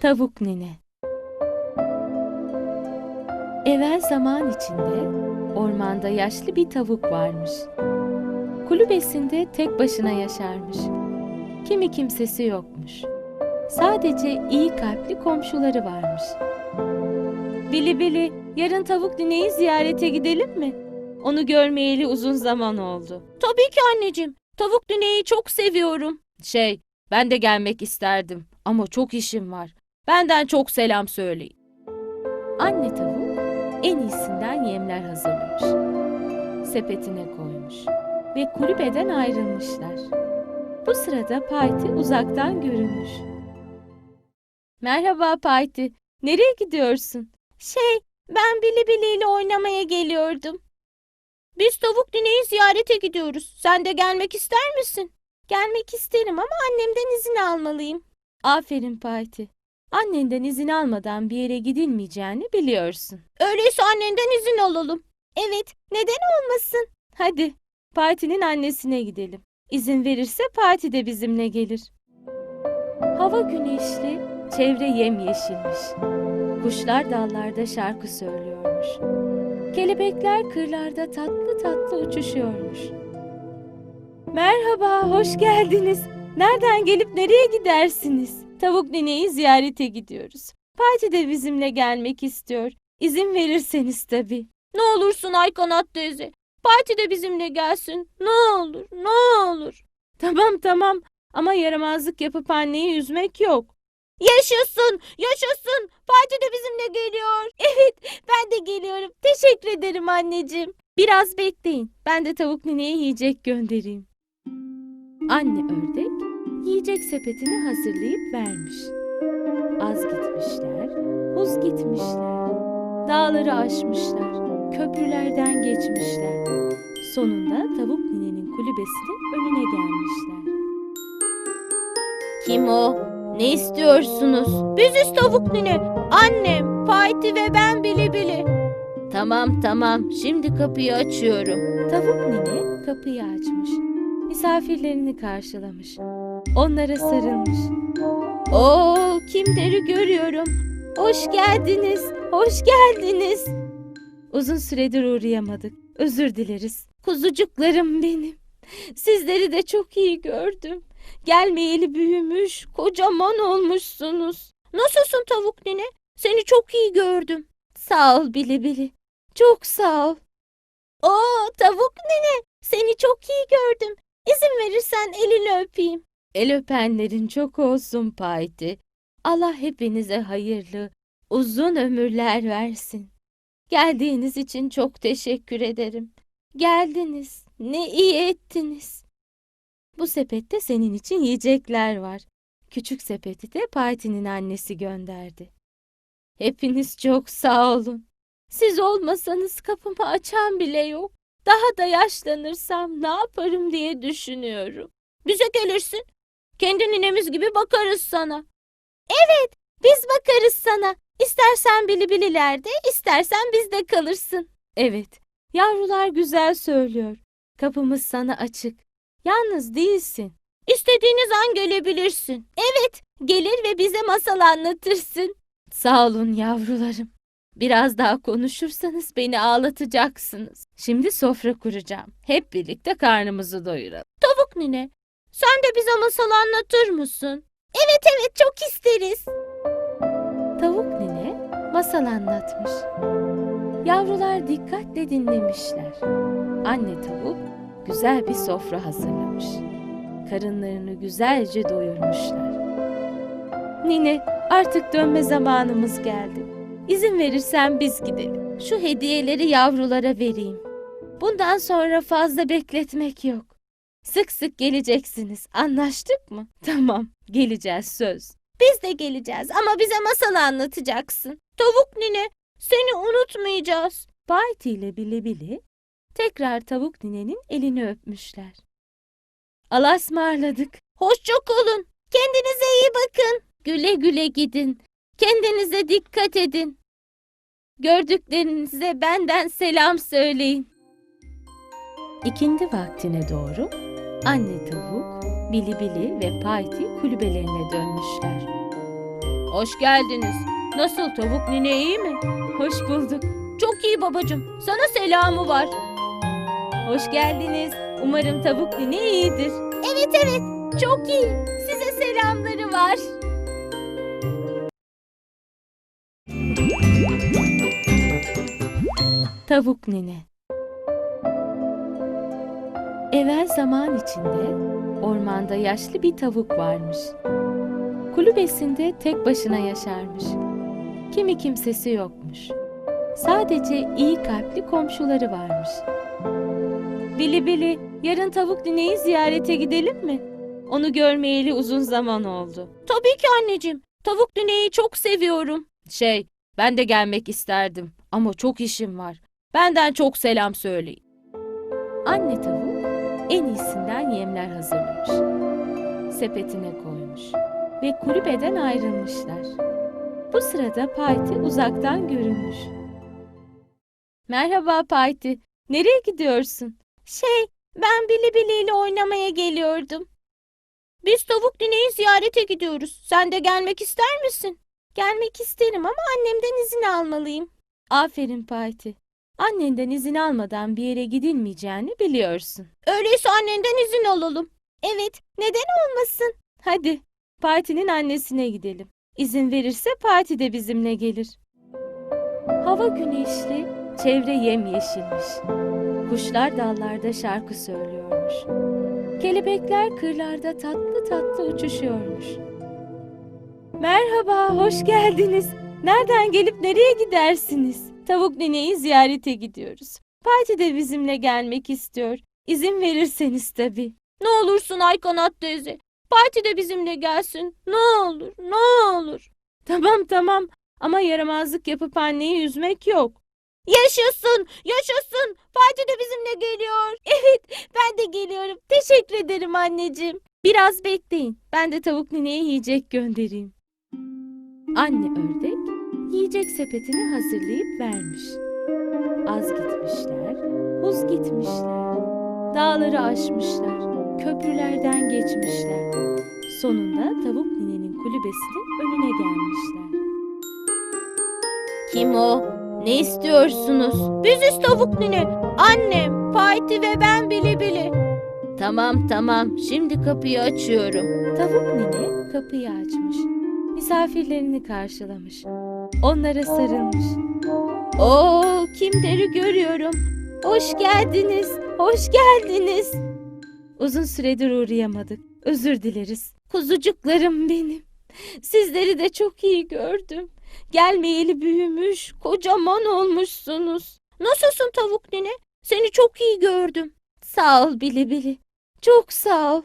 Tavuk Nine Evvel zaman içinde ormanda yaşlı bir tavuk varmış. Kulübesinde tek başına yaşarmış. Kimi kimsesi yokmuş. Sadece iyi kalpli komşuları varmış. Bili Bili, yarın tavuk nineyi ziyarete gidelim mi? Onu görmeyeli uzun zaman oldu. Tabii ki anneciğim. Tavuk nineyi çok seviyorum. Şey, ben de gelmek isterdim ama çok işim var. Benden çok selam söyleyin. Anne tavuk en iyisinden yemler hazırlamış. Sepetine koymuş ve kulübeden ayrılmışlar. Bu sırada Payti uzaktan görünmüş. Merhaba Payti. Nereye gidiyorsun? Şey, ben Bili Bili ile oynamaya geliyordum. Biz tavuk nineyi ziyarete gidiyoruz. Sen de gelmek ister misin? Gelmek isterim ama annemden izin almalıyım. Aferin Payti. Annenden izin almadan bir yere gidilmeyeceğini biliyorsun. Öyleyse annenden izin alalım. Evet, neden olmasın? Hadi, Pati'nin annesine gidelim. İzin verirse Pati de bizimle gelir. Hava güneşli, çevre yemyeşilmiş. Kuşlar dallarda şarkı söylüyormuş. Kelebekler kırlarda tatlı tatlı uçuşuyormuş. Merhaba, hoş geldiniz. Nereden gelip nereye gidersiniz? Tavuk nineyi ziyarete gidiyoruz. Parti de bizimle gelmek istiyor. İzin verirseniz tabii. Ne olursun Aykanat teyze. Parti de bizimle gelsin. Ne olur, ne olur. Tamam tamam ama yaramazlık yapıp anneyi üzmek yok. Yaşasın, yaşasın. Parti de bizimle geliyor. Evet, ben de geliyorum. Teşekkür ederim anneciğim. Biraz bekleyin. Ben de tavuk nineye yiyecek göndereyim. Anne ördek yiyecek sepetini hazırlayıp vermiş. Az gitmişler, uz gitmişler. Dağları aşmışlar, köprülerden geçmişler. Sonunda tavuk ninenin kulübesinin önüne gelmişler. Kim o? Ne istiyorsunuz? Biziz tavuk nine. Annem, Payti ve ben Bili Bili. Tamam tamam, şimdi kapıyı açıyorum. Tavuk nine kapıyı açmış. Misafirlerini karşılamış. Onlara sarılmış. Oo, kimleri görüyorum. Hoş geldiniz, hoş geldiniz. Uzun süredir uğrayamadık. Özür dileriz. Kuzucuklarım benim. Sizleri de çok iyi gördüm. Gelmeyeli büyümüş, kocaman olmuşsunuz. Nasılsın tavuk nene? Seni çok iyi gördüm. Sağ ol Bili Bili. Çok sağ ol. Oo tavuk nene, seni çok iyi gördüm. İzin verirsen elini öpeyim. El öpenlerin çok olsun Payti. Allah hepinize hayırlı, uzun ömürler versin. Geldiğiniz için çok teşekkür ederim. Geldiniz. Ne iyi ettiniz. Bu sepette senin için yiyecekler var. Küçük sepeti de Pati'nin annesi gönderdi. Hepiniz çok sağ olun. Siz olmasanız kapımı açan bile yok. Daha da yaşlanırsam ne yaparım diye düşünüyorum. Bize gelirsin. Kendi ninemiz gibi bakarız sana. Evet, biz bakarız sana. İstersen bili bililerde, istersen bizde kalırsın. Evet, yavrular güzel söylüyor. Kapımız sana açık. Yalnız değilsin. İstediğiniz an gelebilirsin. Evet, gelir ve bize masal anlatırsın. Sağ olun yavrularım. Biraz daha konuşursanız beni ağlatacaksınız. Şimdi sofra kuracağım. Hep birlikte karnımızı doyuralım. Tavuk nine, sen de bize masal anlatır mısın? Evet evet çok isteriz. Tavuk nine masal anlatmış. Yavrular dikkatle dinlemişler. Anne tavuk güzel bir sofra hazırlamış. Karınlarını güzelce doyurmuşlar. Nine artık dönme zamanımız geldi. İzin verirsen biz gidelim. Şu hediyeleri yavrulara vereyim. Bundan sonra fazla bekletmek yok. Sık sık geleceksiniz. Anlaştık mı? Tamam, geleceğiz söz. Biz de geleceğiz ama bize masal anlatacaksın. Tavuk nine, seni unutmayacağız. Bayti ile Bili Bili tekrar tavuk ninenin elini öpmüşler. Alasmarladık. Hoşça kalın. Kendinize iyi bakın. Güle güle gidin. Kendinize dikkat edin. Gördüklerinize benden selam söyleyin. İkindi vaktine doğru anne tavuk, Bili Bili ve Payti kulübelerine dönmüşler. Hoş geldiniz. Nasıl tavuk nine iyi mi? Hoş bulduk. Çok iyi babacığım. Sana selamı var. Hoş geldiniz. Umarım tavuk nine iyidir. Evet evet. Çok iyi. Size selamları var. Tavuk nine Evvel zaman içinde ormanda yaşlı bir tavuk varmış. Kulübesinde tek başına yaşarmış. Kimi kimsesi yokmuş. Sadece iyi kalpli komşuları varmış. Bili bili, yarın tavuk nineyi ziyarete gidelim mi? Onu görmeyeli uzun zaman oldu. Tabii ki anneciğim. Tavuk nineyi çok seviyorum. Şey, ben de gelmek isterdim ama çok işim var. Benden çok selam söyleyin. Anne tavuk en iyisinden yemler hazırlamış. Sepetine koymuş ve kulübeden ayrılmışlar. Bu sırada Payti uzaktan görünmüş. Merhaba Payti, nereye gidiyorsun? Şey, ben Bili Bili ile oynamaya geliyordum. Biz tavuk nineyi ziyarete gidiyoruz. Sen de gelmek ister misin? Gelmek isterim ama annemden izin almalıyım. Aferin Payti. Annenden izin almadan bir yere gidilmeyeceğini biliyorsun. Öyleyse annenden izin alalım. Evet, neden olmasın? Hadi, partinin annesine gidelim. İzin verirse parti de bizimle gelir. Hava güneşli, çevre yemyeşilmiş. Kuşlar dallarda şarkı söylüyormuş. Kelebekler kırlarda tatlı tatlı uçuşuyormuş. Merhaba, hoş geldiniz. Nereden gelip nereye gidersiniz? Tavuk nineyi ziyarete gidiyoruz. Parti de bizimle gelmek istiyor. İzin verirseniz tabii. Ne olursun Aykanat teyze. Parti de bizimle gelsin. Ne olur, ne olur. Tamam tamam ama yaramazlık yapıp anneyi üzmek yok. Yaşasın, yaşasın. Parti de bizimle geliyor. Evet, ben de geliyorum. Teşekkür ederim anneciğim. Biraz bekleyin. Ben de tavuk nineye yiyecek göndereyim. Anne ördek yiyecek sepetini hazırlayıp vermiş. Az gitmişler, uz gitmişler. Dağları aşmışlar, köprülerden geçmişler. Sonunda tavuk ninenin kulübesinin önüne gelmişler. Kim o? Ne istiyorsunuz? Biziz tavuk nine. Annem, Payti ve ben Bili Bili. Tamam tamam, şimdi kapıyı açıyorum. Tavuk nine kapıyı açmış. Misafirlerini karşılamış. Onlara sarılmış. Oo, kimleri görüyorum. Hoş geldiniz, hoş geldiniz. Uzun süredir uğrayamadık. Özür dileriz. Kuzucuklarım benim. Sizleri de çok iyi gördüm. Gelmeyeli büyümüş, kocaman olmuşsunuz. Nasılsın tavuk nine? Seni çok iyi gördüm. Sağ ol Bili Bili. Çok sağ ol.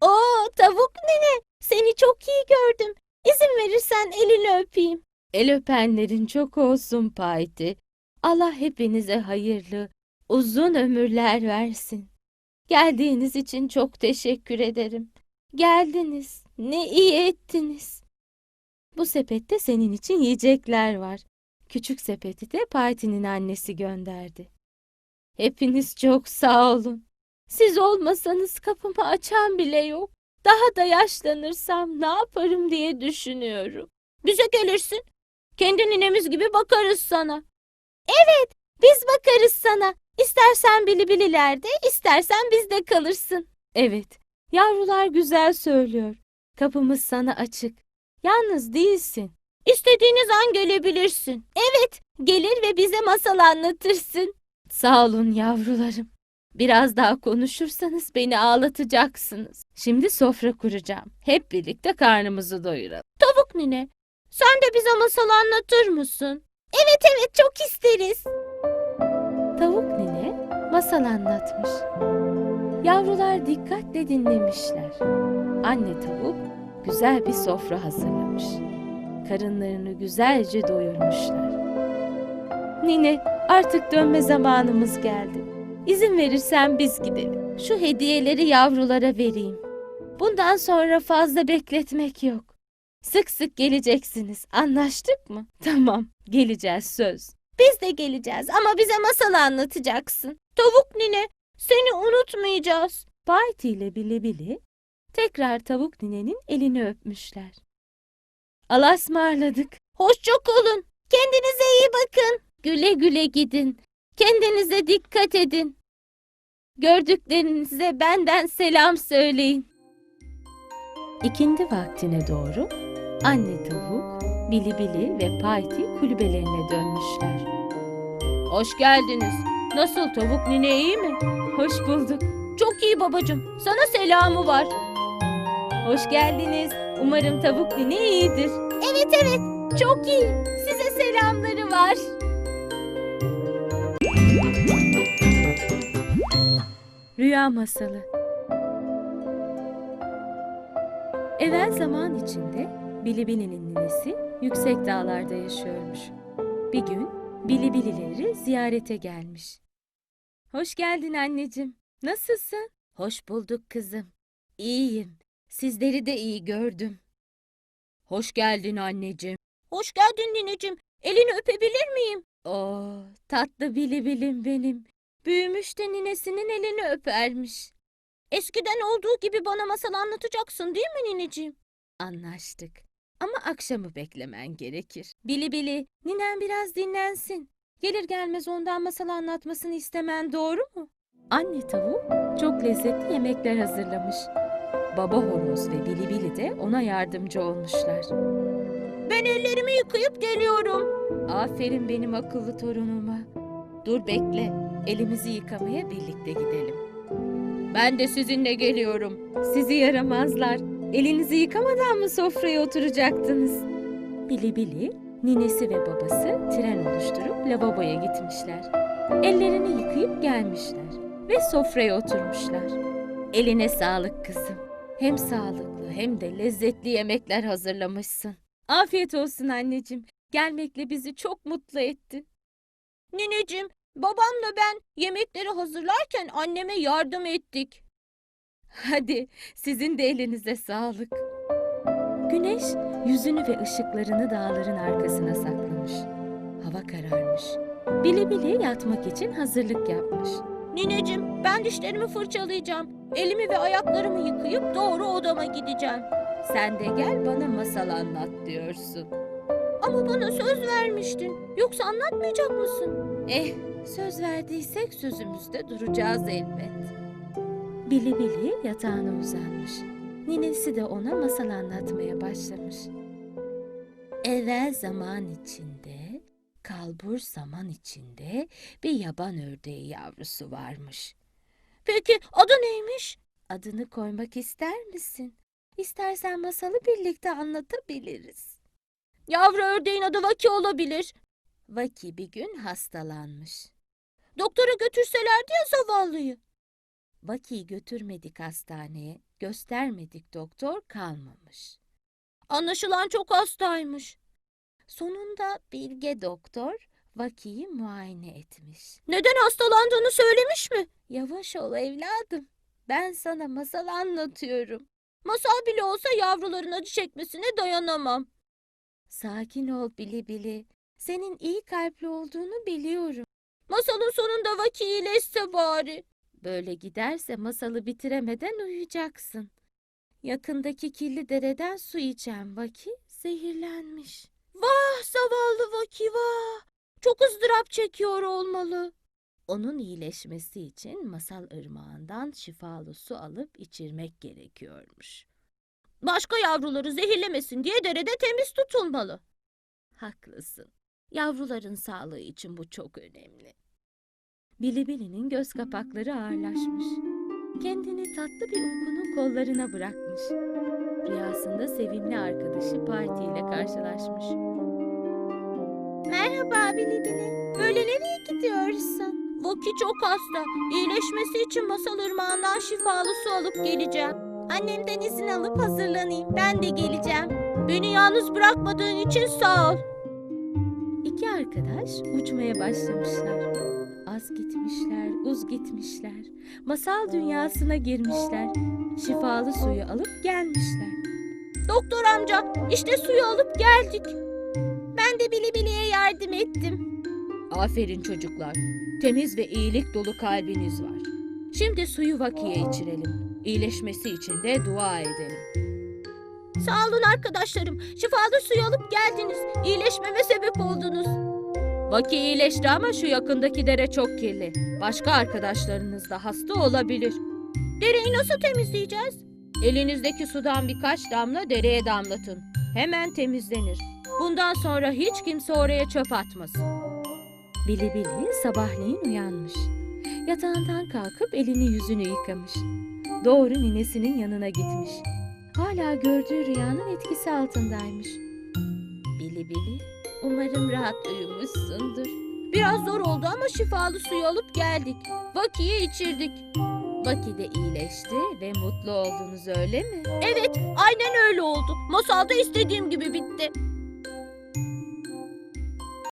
Oo tavuk nine, seni çok iyi gördüm. İzin verirsen elini öpeyim. El öpenlerin çok olsun Payti. Allah hepinize hayırlı, uzun ömürler versin. Geldiğiniz için çok teşekkür ederim. Geldiniz, ne iyi ettiniz. Bu sepette senin için yiyecekler var. Küçük sepeti de Parti'nin annesi gönderdi. Hepiniz çok sağ olun. Siz olmasanız kapımı açan bile yok. Daha da yaşlanırsam ne yaparım diye düşünüyorum. Bize gelirsin. Kendi ninemiz gibi bakarız sana. Evet, biz bakarız sana. İstersen bili bililerde, istersen bizde kalırsın. Evet, yavrular güzel söylüyor. Kapımız sana açık. Yalnız değilsin. İstediğiniz an gelebilirsin. Evet, gelir ve bize masal anlatırsın. Sağ olun yavrularım. Biraz daha konuşursanız beni ağlatacaksınız. Şimdi sofra kuracağım. Hep birlikte karnımızı doyuralım. Tavuk nine, sen de bize masal anlatır mısın? Evet evet çok isteriz. Tavuk nine masal anlatmış. Yavrular dikkatle dinlemişler. Anne tavuk güzel bir sofra hazırlamış. Karınlarını güzelce doyurmuşlar. Nine artık dönme zamanımız geldi. İzin verirsen biz gidelim. Şu hediyeleri yavrulara vereyim. Bundan sonra fazla bekletmek yok. Sık sık geleceksiniz. Anlaştık mı? Tamam, geleceğiz söz. Biz de geleceğiz ama bize masal anlatacaksın. Tavuk nine, seni unutmayacağız. Parti ile Bili Bili tekrar tavuk ninenin elini öpmüşler. Allah'a ısmarladık. Hoşça kalın. Kendinize iyi bakın. Güle güle gidin. Kendinize dikkat edin. Gördüklerinize benden selam söyleyin. İkindi vaktine doğru anne tavuk, Bili Bili ve Payti kulübelerine dönmüşler. Hoş geldiniz. Nasıl tavuk nine iyi mi? Hoş bulduk. Çok iyi babacığım. Sana selamı var. Hoş geldiniz. Umarım tavuk nine iyidir. Evet evet. Çok iyi. Size selamları var. Rüya Masalı Evvel zaman içinde Bilibili'nin ninesi yüksek dağlarda yaşıyormuş. Bir gün Bilibilileri ziyarete gelmiş. Hoş geldin anneciğim. Nasılsın? Hoş bulduk kızım. İyiyim. Sizleri de iyi gördüm. Hoş geldin anneciğim. Hoş geldin nineciğim. Elini öpebilir miyim? Oo, tatlı Bilibilim benim. Büyümüş de ninesinin elini öpermiş. Eskiden olduğu gibi bana masal anlatacaksın değil mi nineciğim? Anlaştık. Ama akşamı beklemen gerekir. Bili bili, ninen biraz dinlensin. Gelir gelmez ondan masal anlatmasını istemen doğru mu? Anne tavuk çok lezzetli yemekler hazırlamış. Baba horoz ve Bili Bili de ona yardımcı olmuşlar. Ben ellerimi yıkayıp geliyorum. Aferin benim akıllı torunuma. Dur bekle. Elimizi yıkamaya birlikte gidelim. Ben de sizinle geliyorum. Sizi yaramazlar. Elinizi yıkamadan mı sofraya oturacaktınız? Bili Bili, ninesi ve babası tren oluşturup lavaboya gitmişler. Ellerini yıkayıp gelmişler ve sofraya oturmuşlar. Eline sağlık kızım. Hem sağlıklı hem de lezzetli yemekler hazırlamışsın. Afiyet olsun anneciğim. Gelmekle bizi çok mutlu ettin. Nineciğim, babamla ben yemekleri hazırlarken anneme yardım ettik. Hadi sizin de elinize sağlık. Güneş yüzünü ve ışıklarını dağların arkasına saklamış. Hava kararmış. Bili bili yatmak için hazırlık yapmış. Nineciğim ben dişlerimi fırçalayacağım. Elimi ve ayaklarımı yıkayıp doğru odama gideceğim. Sen de gel bana masal anlat diyorsun. Ama bana söz vermiştin. Yoksa anlatmayacak mısın? Eh, söz verdiysek sözümüzde duracağız elbet. Bili Bili yatağına uzanmış. Ninesi de ona masal anlatmaya başlamış. Evvel zaman içinde, kalbur zaman içinde bir yaban ördeği yavrusu varmış. Peki adı neymiş? Adını koymak ister misin? İstersen masalı birlikte anlatabiliriz. Yavru ördeğin adı Vaki olabilir. Vaki bir gün hastalanmış. Doktora götürselerdi ya zavallıyı. Vaki'yi götürmedik hastaneye, göstermedik doktor kalmamış. Anlaşılan çok hastaymış. Sonunda bilge doktor Vaki'yi muayene etmiş. Neden hastalandığını söylemiş mi? Yavaş ol evladım. Ben sana masal anlatıyorum. Masal bile olsa yavruların acı çekmesine dayanamam. Sakin ol Bili Bili. Senin iyi kalpli olduğunu biliyorum. Masalın sonunda Vaki iyileşse bari. Böyle giderse masalı bitiremeden uyuyacaksın. Yakındaki kirli dereden su içen Vaki zehirlenmiş. Vah zavallı Vaki vah! Çok ızdırap çekiyor olmalı. Onun iyileşmesi için masal ırmağından şifalı su alıp içirmek gerekiyormuş. Başka yavruları zehirlemesin diye derede temiz tutulmalı. Haklısın. Yavruların sağlığı için bu çok önemli. Bilibili'nin göz kapakları ağırlaşmış. Kendini tatlı bir uykunun kollarına bırakmış. Rüyasında sevimli arkadaşı Parti ile karşılaşmış. Merhaba Bilibili. Böyle nereye gidiyorsun? Voki çok hasta. İyileşmesi için masal ırmağından şifalı su alıp geleceğim. Annemden izin alıp hazırlanayım. Ben de geleceğim. Beni yalnız bırakmadığın için sağ ol. Arkadaş uçmaya başlamışlar. Az gitmişler, uz gitmişler. Masal dünyasına girmişler. Şifalı suyu alıp gelmişler. Doktor amca, işte suyu alıp geldik. Ben de Bili Bili'ye yardım ettim. Aferin çocuklar. Temiz ve iyilik dolu kalbiniz var. Şimdi suyu Vaki'ye içirelim. İyileşmesi için de dua edelim. Sağ olun arkadaşlarım. Şifalı suyu alıp geldiniz. İyileşmeme sebep oldunuz. Vaki iyileşti ama şu yakındaki dere çok kirli. Başka arkadaşlarınız da hasta olabilir. Dereyi nasıl temizleyeceğiz? Elinizdeki sudan birkaç damla dereye damlatın. Hemen temizlenir. Bundan sonra hiç kimse oraya çöp atmasın. Bili Bili sabahleyin uyanmış. Yatağından kalkıp elini yüzünü yıkamış. Doğru ninesinin yanına gitmiş. Hala gördüğü rüyanın etkisi altındaymış. Bili Bili, umarım rahat uyumuşsundur. Biraz zor oldu ama şifalı suyu alıp geldik. Vakiye içirdik. Vaki de iyileşti ve mutlu oldunuz öyle mi? Evet, aynen öyle oldu. Masalda istediğim gibi bitti.